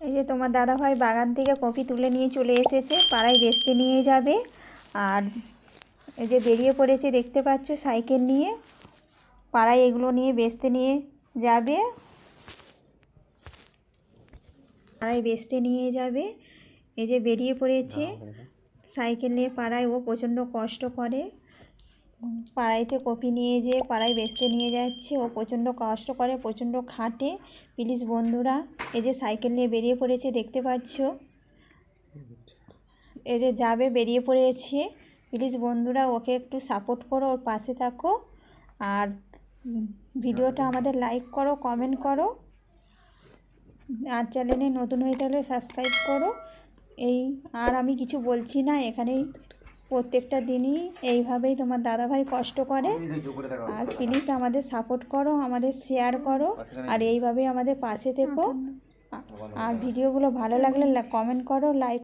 এই যে তোমার দাদাভাই বাগান থেকে কপি তুলে নিয়ে চলে এসেছে পাড়ায় বেচতে নিয়ে যাবে। আর এই যে বেরিয়ে পড়েছে দেখতে পাচ্ছ সাইকেল নিয়ে পাড়ায় এগুলো নিয়ে বেচতে নিয়ে যাবে। পাড়ায় বেচতে নিয়ে যাবে। এই যে বেরিয়ে পড়েছে সাইকেল নিয়ে পাড়ায় ও প্রচণ্ড কষ্ট করে। পাড়াইতে কপি নিয়ে যেয়ে পাড়ায় বেচতে নিয়ে যাচ্ছে। ও প্রচণ্ড কষ্ট করে, প্রচণ্ড খাটে। প্লিজ বন্ধুরা, এই যে সাইকেল নিয়ে বেরিয়ে পড়েছে, দেখতে পাচ্ছ? এই যে যাবে, বেরিয়ে পড়েছে। প্লিজ বন্ধুরা, ওকে একটু সাপোর্ট করো, ওর পাশে থাকো। আর ভিডিওটা আমাদের লাইক করো, কমেন্ট করো। আর চ্যানেলে নতুন হয়ে থাকলে সাবস্ক্রাইব করো। এই, আর আমি কিছু বলছি না, এখানেই প্রত্যেকটা দিনই এইভাবেই তোমার দাদাভাই কষ্ট করে। আর প্লিজ আমাদের সাপোর্ট করো আমাদের শেয়ার করো আর এইভাবেই আমাদের পাশে থেকো। আর ভিডিওগুলো ভালো লাগলে কমেন্ট করো লাইক